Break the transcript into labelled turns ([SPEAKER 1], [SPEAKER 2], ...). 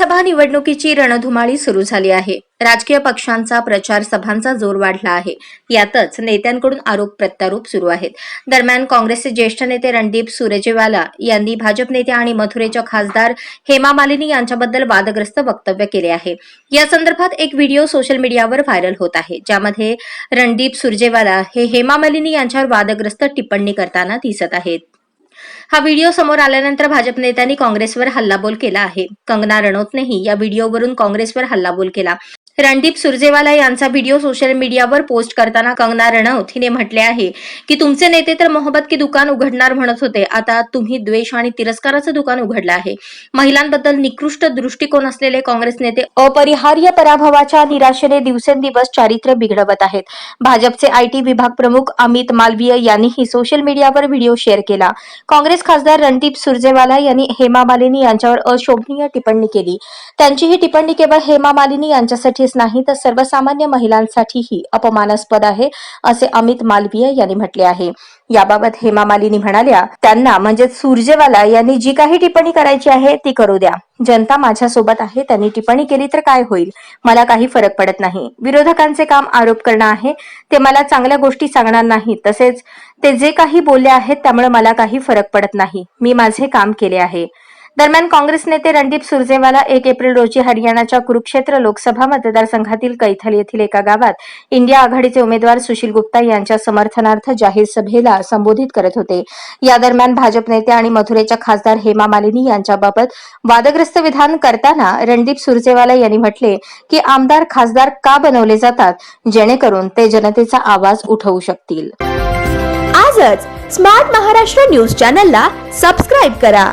[SPEAKER 1] विधानसभा निवडणुकीची रणधुमाळी सुरू झाली आहे. राजकीय पक्षांचा प्रचार सभांचा जोर वाढला आहे. यातच नेत्यांकडून आरोप प्रत्यारोप सुरू आहेत. दरम्यान काँग्रेसचे ज्येष्ठ नेते रणदीप सुरजेवाला यांनी भाजप नेते आणि मथुरेच्या खासदार हेमा मालिनी यांच्याबद्दल वादग्रस्त वक्तव्य केले आहे. या संदर्भात एक व्हिडिओ सोशल मीडियावर व्हायरल होत आहे. ज्यामध्ये रणदीप सुरजेवाला हे हेमा मालिनी यांच्यावर वादग्रस्त टिप्पणी करताना दिसत आहेत. हा व्हिडिओ समोर आल्यानंतर भाजप नेत्यांनी काँग्रेसवर हल्लाबोल केला आहे. कंगना रणौतनेही या व्हिडिओवरून काँग्रेसवर हल्लाबोल केला. रणदीप सुरजेवाला यांचा व्हिडिओ सोशल मीडियावर पोस्ट करताना कंगना रणौत हिने म्हटले आहे की तुमचे नेते तर मोहब्बत की दुकान उघडणार म्हणत होते. आता तुम्ही द्वेष आणि तिरस्काराचं दुकान उघडलं आहे. महिलांबद्दल निकृष्ट दृष्टिकोन असलेले काँग्रेस नेते अपरिहार्य पराभवाच्या निराशेने दिवसेंदिवस चारित्र्य बिघडवत आहेत. भाजपचे आयटी विभाग प्रमुख अमित मालवीय यांनीही सोशल मीडियावर व्हिडिओ शेअर केला. काँग्रेस खासदार रणदीप सुरजेवाला यांनी हेमा मालिनी यांच्यावर अशोभनीय टिप्पणी केली. त्यांची ही टिप्पणी केवळ हेमा मालिनी यांच्यासाठी यांच्यासाठीच नाही तर सर्वसामान्य महिलांसाठीही अपमानास्पद आहे असे अमित मालवीय यांनी म्हटले आहे. याबाबत हेमा मालिनी म्हणाल्या त्यांना म्हणजे सुरजेवाला यांनी जी काही टिप्पणी करायची आहे ती करू द्या. जनता माझ्यासोबत आहे त्यांनी टिप्पणी केली तर काय होईल? मला काही फरक पडत नाही. विरोधकांचे काम आरोप करणं आहे ते मला चांगल्या गोष्टी सांगणार नाही. तसेच ते जे काही बोलले आहेत त्यामुळे मला काही फरक पडत नाही. मी माझे काम केले आहे. दरम्यान काँग्रेस नेते रणदीप सुरजेवाला एक एप्रिल रोजी हरियाणाच्या कुरुक्षेत्र लोकसभा मतदारसंघातील कैथल येथील एका गावात इंडिया आघाडीचे उमेदवार सुशील गुप्ता यांच्या समर्थनार्थ जाहीर सभेला संबोधित करत होते. या दरम्यान भाजप नेते आणि मथुरेच्या खासदार हेमा मालिनी यांच्याबाबत वादग्रस्त विधान करताना रणदीप सुरजेवाला यांनी म्हटले की आमदार खासदार का बनवले जातात? जेणेकरून ते जनतेचा आवाज उठवू शकतील.
[SPEAKER 2] आजच स्मार्ट महाराष्ट्र न्यूज चॅनलला सबस्क्राईब करा.